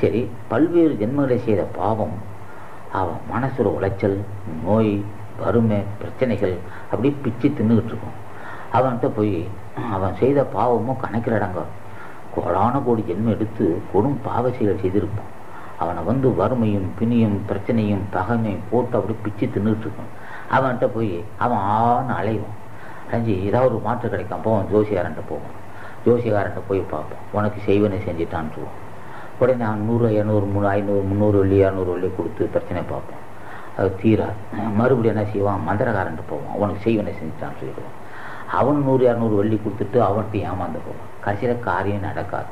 சரி பல்வேறு ஜென்மங்களை செய்த பாவம் அவன் மனசுல உளைச்சல் நோய் வறுமை பிரச்சனைகள் அப்படியே பிச்சு தின்னுக்கிட்டு இருக்கும். அவன்கிட்ட போய் அவன் செய்த பாவமும் கணக்கிலடங்க. கோடான கோடி ஜென்மம் எடுத்து கொடும் பாவ செயல் செய்திருப்பான். அவனை வந்து வறுமையும் பிணியும் பிரச்சனையும் பகைமையும் போட்டு அப்படியே பிச்சு தின்னுட்டு இருக்கான் அவன்கிட்ட போய் அவன் ஆன்னு அலைவான். அலைஞ்சி ஏதாவது ஒரு மாற்று கிடைக்கும் போவான் ஜோசியாரன்ட்ட போவான். ஜோசியக்காரன்ட்ட போய் பார்ப்போம் உனக்கு செய்வனை செஞ்சுட்டான்னு சொல்லுவான் உடனே நான் நூறு இரநூறு மூணு ஐநூறு முந்நூறு வெள்ளி இரநூறு வெள்ளி கொடுத்து பிரச்சனை பார்ப்போம். அது தீராது. மறுபடியும் என்ன செய்வான்? மந்திரக்காரன்ட்டு போவான். அவனுக்கு செய்வனை செஞ்சுட்டான்னு சொல்லிடுவான். அவன் நூறு இரநூறு வெள்ளி கொடுத்துட்டு அவன்கிட்ட ஏமாந்து போவான். கடைசியில் காரியம் நடக்காது.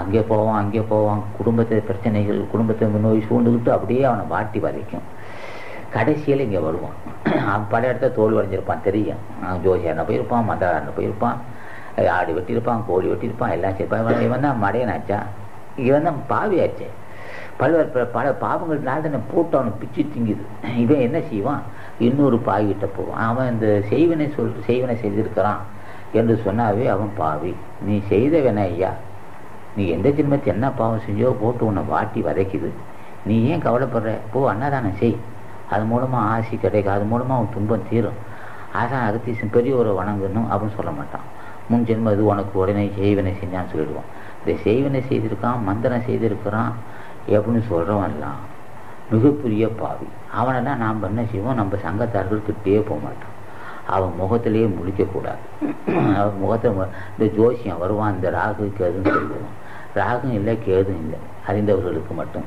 அங்கே போவான் அங்கே போவான். குடும்பத்தை பிரச்சனைகள் குடும்பத்தை நோய் சூழ்ந்துக்கிட்டு அப்படியே அவனை வாட்டி வதைக்கும் கடைசியில் இங்கே வருவான். அவன் பல இடத்துல தோல் வரைஞ்சிருப்பான். தெரியும். அவன் ஜோசியாரன் போயிருப்பான் மந்திரக்காரன் போயிருப்பான். ஆடு வெட்டியிருப்பான் கோழி வெட்டியிருப்பான் எல்லாம் செய்ப்பான் இவன் இவன் தான் மடையனாச்சா இவன் தான் பாவியாச்சே. பல்வேறு பல பல பாவங்கள்னால தானே போட்டு அவனை பிச்சு திங்குது. இவன் என்ன செய்வான்? இன்னொரு பாவிகிட்ட போவான். அவன் இந்த செய்வனை சொல் செய்வனை செய்திருக்கிறான் என்று சொன்னாவே அவன் பாவி. நீ செய்தவன ஐயா. நீ எந்த ஜென்மத்தை என்ன பாவம் செஞ்சோ போட்டு உன்னை வாட்டி வதைக்குது. நீ ஏன் கவலைப்படுற? போ அன்னதானம் செய். அது மூலமாக ஆசி கிடைக்கும். அது மூலமாக அவன் துன்பம் தீரும். ஆசான் அகத்தீசன் பெரியவரை வணங்கணும் அப்படின்னு சொல்ல மாட்டான். முன் ஜென்மம் இது உனக்கு உடனே செய்வனை செஞ்சான்னு சொல்லிடுவான். இந்த செய்வனை செய்திருக்கான் மந்திரம் செய்திருக்கிறான் எப்படின்னு சொல்கிறவன்லாம் மிகப்பெரிய பாவி. அவனெல்லாம் நாம் என்ன செய்வோம்? நம்ம சங்கத்தார்கள் கிட்டே போக மாட்டோம். அவன் முகத்திலேயே முழிக்கக்கூடாது அவன் முகத்தை இந்த ஜோசியம் வருவான் இந்த ராகு கேதுன்னு சொல்லுவான் ராகும் இல்லை கேதும் இல்லை. அறிந்தவர்களுக்கு மட்டும்.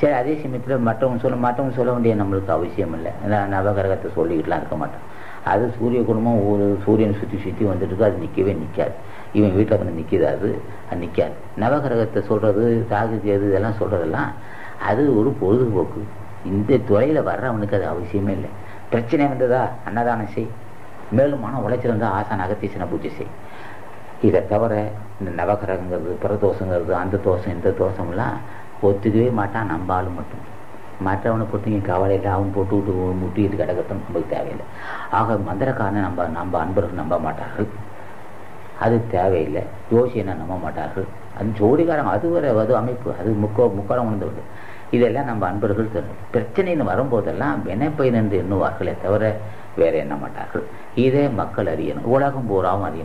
சரி அதே சமயத்தில் மற்றவங்க சொல்ல மற்றவங்க சொல்ல வேண்டிய நம்மளுக்கு அவசியம் இல்லை. நான் நவகிரகத்தை சொல்லிக்கிட்டுலாம் இருக்க மாட்டோம். அது சூரிய குடும்பம் ஒரு சூரியன் சுற்றி சுற்றி வந்துட்டு அது நிற்கவே நிற்காது இவன் வீட்டில் வந்து நிற்கிது அது அது நிற்காது நவகிரகத்தை சொல்கிறது ராகு இதெல்லாம் சொல்கிறதெல்லாம் அது ஒரு பொழுதுபோக்கு. இந்த துறையில் வர்றவனுக்கு அது அவசியமே இல்லை. பிரச்சனை வந்ததா? அன்னதானம் செய். மேலும் மன உளைச்சல் இருந்தால் ஆசான் அகத்தீசனை பூஜை செய். இதை தவிர இந்த நவகிரகங்கிறது பிரதோஷங்கிறது அந்த தோஷம் இந்த தோஷம்லாம் ஒத்துக்கவே மாட்டான் நம்ம மட்டும். மற்றவனை பொறுத்து கவலையில் கவலை இல்லை அவன் போட்டு விட்டு முட்டிட்டு கிடக்கட்டும் நமக்கு தேவையில்லை. ஆக மந்திரக்காரனை நம்ம நம்ம அன்பர்கள் நம்ப மாட்டார்கள். அது தேவையில்லை. ஜோசியனை நம்ப மாட்டார்கள். அது ஜோடிக்காரன் அது ஒரு அது அமைப்பு. அது முக்கோ முக்காலம் உணர்ந்தது இதெல்லாம் நம்ம அன்பர்கள் பிரச்சனைன்னு வரும்போதெல்லாம் வினைப்பயன் என்று எண்ணுவார்களே தவிர வேற எண்ண மாட்டார்கள். இதே மக்கள் அறியணும். உலகம் பூராவும் அறியணும்.